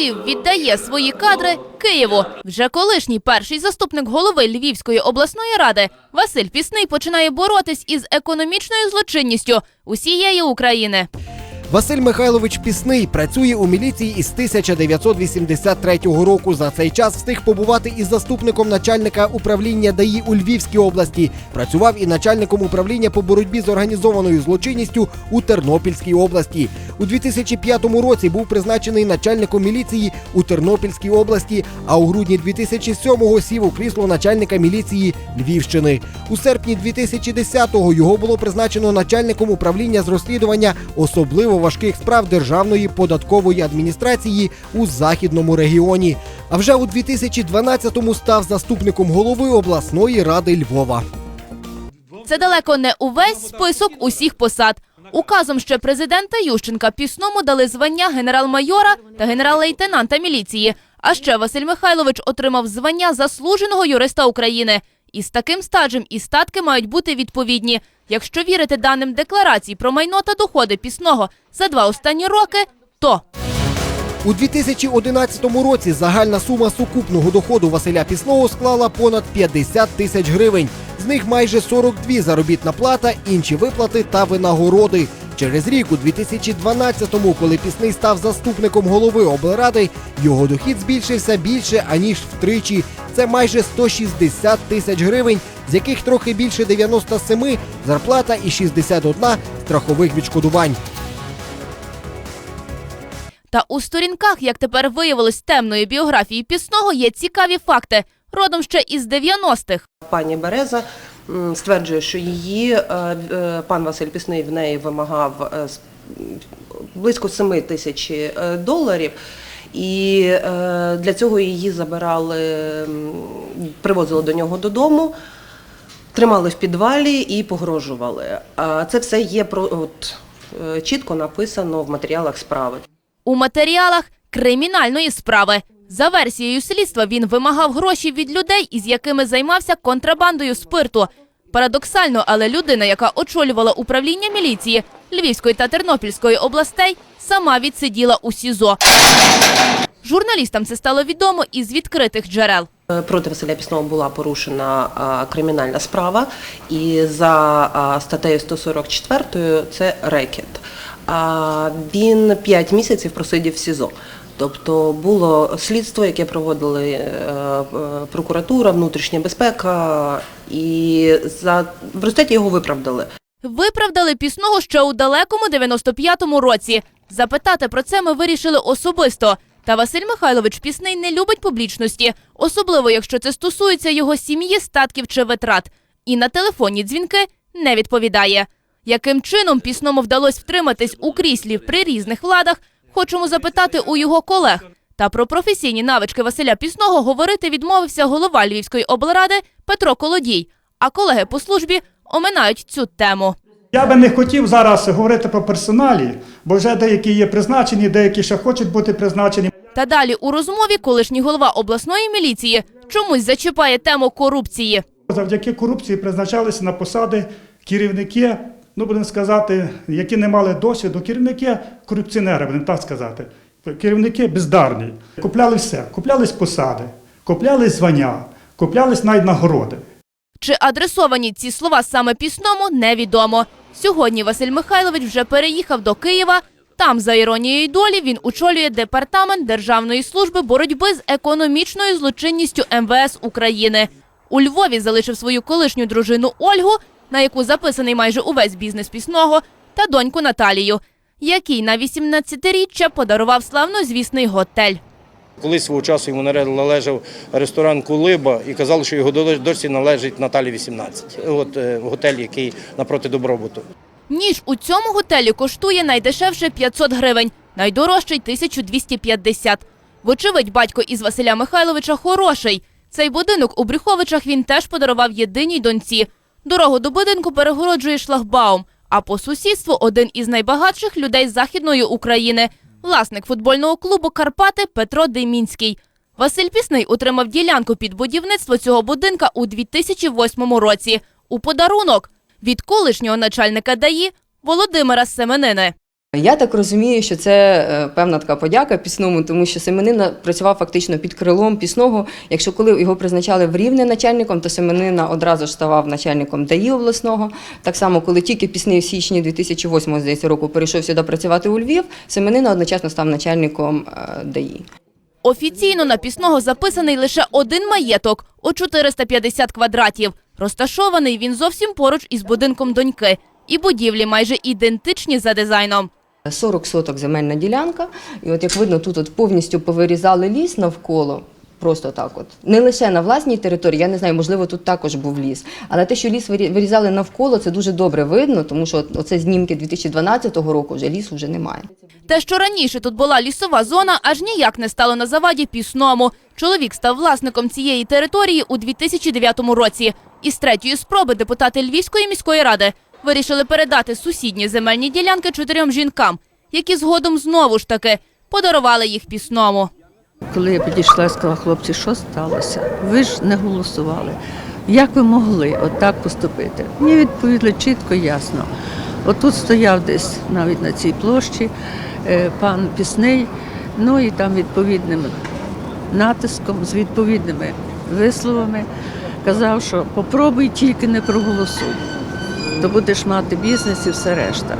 Львів віддає свої кадри Києву. Вже колишній перший заступник голови Львівської обласної ради Василь Пісний починає боротись із економічною злочинністю усієї України. Василь Михайлович Пісний працює у міліції із 1983 року. За цей час встиг побувати із заступником начальника управління ДАІ у Львівській області. Працював і начальником управління по боротьбі з організованою злочинністю у Тернопільській області. У 2005 році був призначений начальником міліції у Тернопільській області, а у грудні 2007-го сів у крісло начальника міліції Львівщини. У серпні 2010-го його було призначено начальником управління з розслідування особливо важких справ Державної податкової адміністрації у західному регіоні. А вже у 2012-му став заступником голови обласної ради Львова. Це далеко не увесь список усіх посад. Указом ще президента Ющенка пісному дали звання генерал-майора та генерал-лейтенанта міліції. А ще Василь Михайлович отримав звання заслуженого юриста України. І з таким стаджем і статки мають бути відповідні. Якщо вірити даним декларацій про майно та доходи пісного за два останні роки, то У 2011 році загальна сума сукупного доходу Василя Пісного склала понад 50 тисяч гривень. З них майже 42 заробітна плата, інші виплати та винагороди. Через рік, у 2012-му, коли Пісний став заступником голови облради, його дохід збільшився більше аніж втричі. Це майже 160 тисяч гривень, з яких трохи більше 97 зарплата і 61 страхових відшкодувань. Та у сторінках, як тепер виявилось, темної біографії пісного є цікаві факти. Родом ще із 90-х. Пані Береза стверджує, що її е, е, пан Василь Пісний в неї вимагав е, близько 7 тисяч доларів. І для цього її забирали, привозили до нього додому, тримали в підвалі і погрожували. А це все є про от, чітко написано в матеріалах справи. У матеріалах кримінальної справи. За версією слідства, він вимагав гроші від людей, із якими займався контрабандою спирту. Парадоксально, але людина, яка очолювала управління міліції Львівської та Тернопільської областей, сама відсиділа у СІЗО. Журналістам це стало відомо із відкритих джерел. Проти Василя Пісного була порушена кримінальна справа, і за статтею 144 це рекет. Він 5 місяців просидів в СІЗО. Тобто було слідство, яке проводили е, прокуратура, внутрішня безпека, і за в результаті його виправдали. Виправдали пісного ще у далекому 95-му році. Запитати про це ми вирішили особисто. Та Василь Михайлович Пісний не любить публічності, особливо якщо це стосується його сім'ї, статків чи витрат. І на телефонні дзвінки не відповідає. Яким чином пісному вдалося втриматись у кріслі при різних владах, хочемо запитати у його колег. Та про професійні навички Василя Пісного говорити відмовився голова Львівської облради Петро Колодій. А колеги по службі оминають цю тему. Я би не хотів зараз говорити про персоналі, бо вже деякі є призначені, деякі ще хочуть бути призначені. Та далі у розмові колишній голова обласної міліції чомусь зачіпає тему корупції. Завдяки корупції призначалися на посади керівники, ну будемо сказати, які не мали досвіду, керівники корупціонери, будемо так сказати. Керівники бездарні. Купляли все, куплялись посади, куплялись звання, куплялись навіть нагороди. Чи адресовані ці слова саме пісному, невідомо. Сьогодні Василь Михайлович вже переїхав до Києва. Там, за іронією долі, він очолює департамент Державної служби боротьби з економічною злочинністю МВС України. У Львові залишив свою колишню дружину Ольгу, на яку записаний майже увесь бізнес пісного, та доньку Наталію, якій на 18-річчя подарував славнозвісний готель. Колись свого часу йому належав ресторан Кулиба і казали, що його дочці належить Наталі 18. От е, готель, який напроти добробуту. Ніж у цьому готелі коштує найдешевше 500 гривень, найдорожчий 1250. Вочевидь, батько із Василя Михайловича хороший. Цей будинок у Брюховичах він теж подарував єдиній доньці. Дорогу до будинку перегороджує шлагбаум, а по сусідству один із найбагатших людей Західної України – власник футбольного клубу «Карпати» Петро Демінський. Василь Пісний отримав ділянку під будівництво цього будинка у 2008 році у подарунок від колишнього начальника ДАІ Володимира Семенини. Я так розумію, що це е, певна така подяка пісному, тому що Семенина працював фактично під крилом пісного. Якщо коли його призначали в рівне начальником, то Семенина одразу ж ставав начальником ДАІ обласного. Так само, коли тільки пісний в січні 2008 здається, року перейшов сюди працювати у Львів, Семенина одночасно став начальником е, ДАІ. Офіційно на пісного записаний лише один маєток у 450 квадратів. Розташований він зовсім поруч із будинком доньки. І будівлі майже ідентичні за дизайном. 40 соток земельна ділянка, і от як видно, тут от повністю повирізали ліс навколо. Просто так, от не лише на власній території, я не знаю, можливо, тут також був ліс. Але те, що ліс вирізали навколо, це дуже добре видно, тому що оце знімки 2012 року вже лісу вже немає. Те, що раніше тут була лісова зона, аж ніяк не стало на заваді пісному. Чоловік став власником цієї території у 2009 році. Із третьої спроби депутати Львівської міської ради вирішили передати сусідні земельні ділянки чотирьом жінкам, які згодом знову ж таки подарували їх пісному. Коли я підійшла, я сказала, хлопці, що сталося? Ви ж не голосували. Як ви могли отак поступити? Мені відповіли чітко, ясно. Отут стояв десь навіть на цій площі е, пан Пісний, ну і там відповідним натиском, з відповідними висловами казав, що попробуй тільки не проголосуй, то будеш мати бізнес і все решта.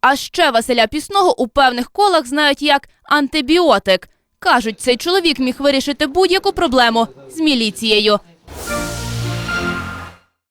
А ще Василя Пісного у певних колах знають як антибіотик. Кажуть, цей чоловік міг вирішити будь-яку проблему з міліцією.